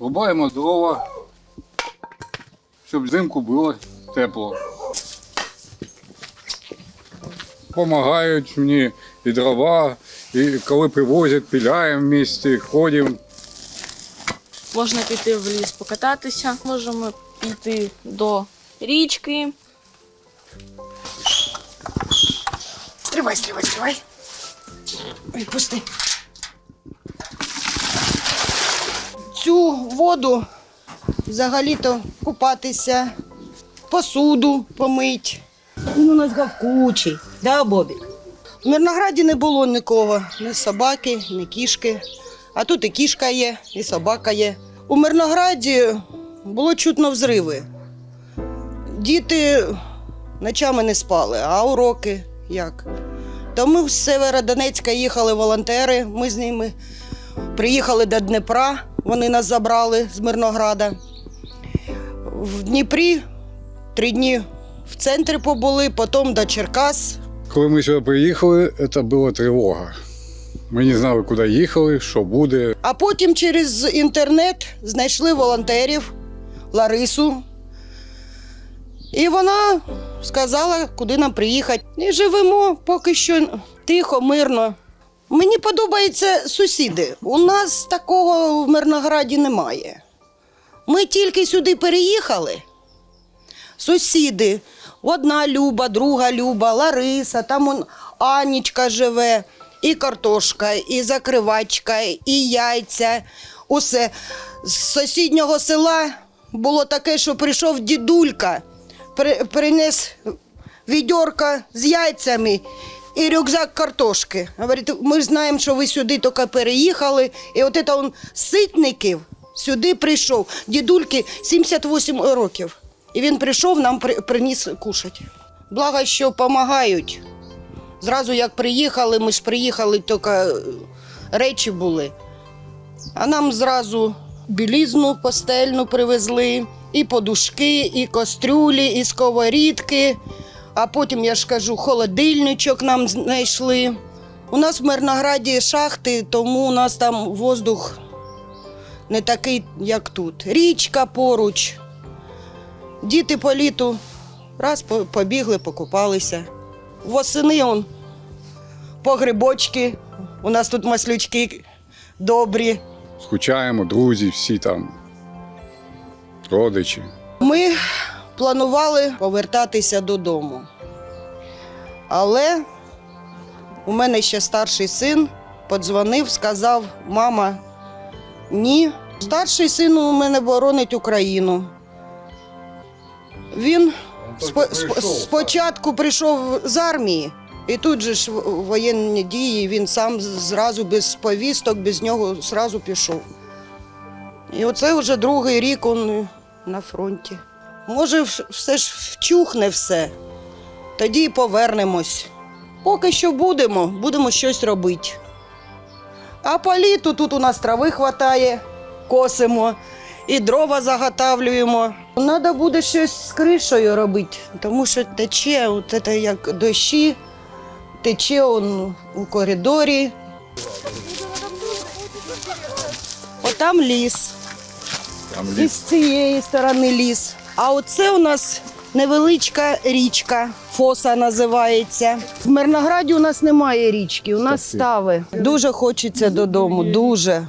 Рубаємо дрова, щоб взимку було тепло. Помагають мені і дрова, і коли привозять, піляємо в місті, ходимо. Можна піти в ліс покататися, можемо піти до річки. Стривай, стривай, стривай. Ой, пусти. Цю воду взагалі-то купатися, посуду помить. Він у нас гавкучий, да, Бобік? В Мирнограді не було нікого, ні собаки, ні кішки. А тут і кішка є, і собака є. У Мирнограді було чутно взриви. Діти ночами не спали, а уроки як? То ми з Северодонецька їхали волонтери, ми з ними приїхали до Дніпра, вони нас забрали з Мирнограда. В Дніпрі три дні в центрі побули, потім до Черкас. Коли ми сюди приїхали, це була тривога. Ми не знали, куди їхали, що буде. А потім через інтернет знайшли волонтерів Ларису. І вона сказала, куди нам приїхати. І живемо поки що тихо, мирно. Мені подобаються сусіди. У нас такого в Мирнограді немає. Ми тільки сюди переїхали. Сусіди. Одна Люба, друга Люба, Лариса, там он Анічка живе, і картошка, і закривачка, і яйця. Усе. З сусіднього села було таке, що прийшов дідулька, при- приніс відьорка з яйцями і рюкзак картошки. Говорить, ми знаємо, що ви сюди тільки переїхали. І от це он ситників сюди прийшов. Дідульки 78 років. І він прийшов, нам приніс кушати. Благо, що допомагають. Зразу як приїхали, ми ж приїхали, тільки е, речі були. А нам зразу білізну постельну привезли, і подушки, і кастрюлі, і сковорідки. А потім, я ж кажу, холодильничок нам знайшли. У нас в Мирнограді шахти, тому у нас там воздух не такий, як тут. Річка поруч. Діти по літу раз побігли, покупалися. Восени он по грибочки. У нас тут маслючки добрі. Скучаємо, друзі, всі там, родичі. Ми планували повертатися додому. Але у мене ще старший син подзвонив, сказав: мама, ні. Старший син у мене боронить Україну. Він спо- спо- спочатку прийшов з армії, і тут же ж воєнні дії, він сам зразу без повісток, без нього зразу пішов. І оце вже другий рік він на фронті. Може, все ж вчухне все, тоді і повернемось. Поки що будемо, будемо щось робити. А по літу тут у нас трави хватає, косимо і дрова заготавлюємо. Треба буде щось з кришею робити, тому що тече, от це як дощі, тече он у коридорі. Отам ліс. Там І з цієї сторони ліс. А оце у нас невеличка річка, фоса називається. В Мирнограді у нас немає річки, у нас стави. Дуже хочеться додому, дуже.